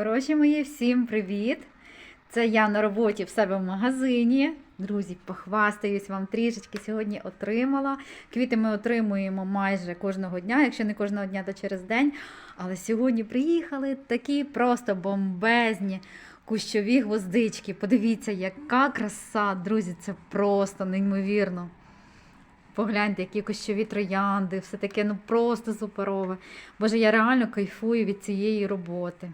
Хороші мої, всім привіт! Це я на роботі в себе в магазині. Друзі, похвастаюсь вам трішечки сьогодні отримала. Квіти ми отримуємо майже кожного дня, якщо не кожного дня, то через день. Але сьогодні приїхали такі просто бомбезні кущові гвоздички. Подивіться, яка краса, друзі, це просто неймовірно. Погляньте, які кущові троянди, все таке ну просто суперове. Боже, я реально кайфую від цієї роботи.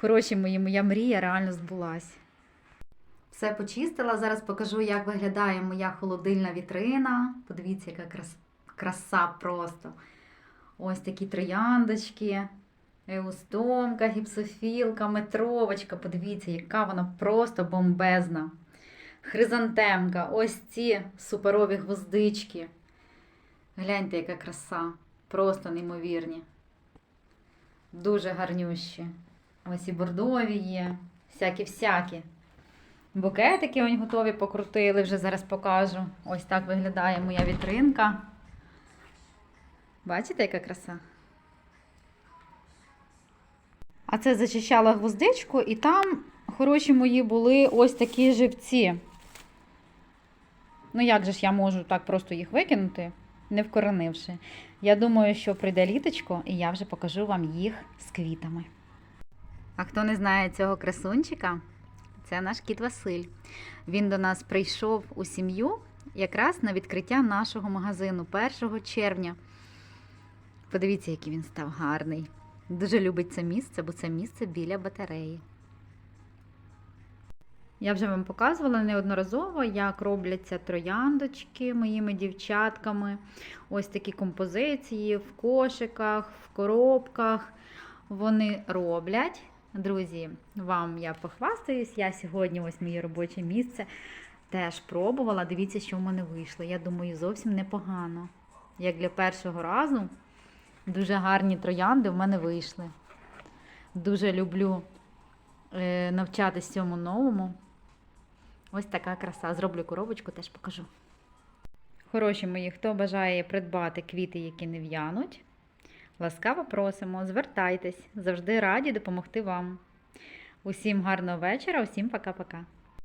Хороші мої, моя мрія реально збулась. Все почистила. Зараз покажу, як виглядає моя холодильна вітрина. Подивіться, яка крас... краса просто. Ось такі трояндочки, еустомка, гіпсофілка, метровочка. Подивіться, яка вона просто бомбезна. Хризантемка, ось ці суперові гвоздички. Гляньте, яка краса. Просто неймовірні. Дуже гарнющі. Ось і бордові є, всякі-всякі. Букетики ось готові покрутили, вже зараз покажу. Ось так виглядає моя вітринка. Бачите, яка краса? А це зачищала гвоздичку, і там, хороші мої, були ось такі живці. Ну, як же ж я можу так просто їх викинути, не вкоренивши? Я думаю, що прийде літочко, і я вже покажу вам їх з квітами. А хто не знає цього красунчика, це наш кіт Василь. Він до нас прийшов у сім'ю якраз на відкриття нашого магазину 1 червня. Подивіться, який він став гарний. Дуже любить це місце, бо це місце біля батареї. Я вже вам показувала неодноразово, як робляться трояндочки моїми дівчатками. Ось такі композиції в кошиках, в коробках. Вони роблять. Друзі, вам я похвастаюсь. Я сьогодні, ось моє робоче місце, теж пробувала. Дивіться, що в мене вийшло. Я думаю, зовсім непогано. Як для першого разу, дуже гарні троянди в мене вийшли. Дуже люблю е, навчатись цьому новому. Ось така краса. Зроблю коробочку, теж покажу. Хороші мої, хто бажає придбати квіти, які не в'януть, ласкаво просимо, звертайтесь, завжди раді допомогти вам. Усім гарного вечора, усім пока-пока.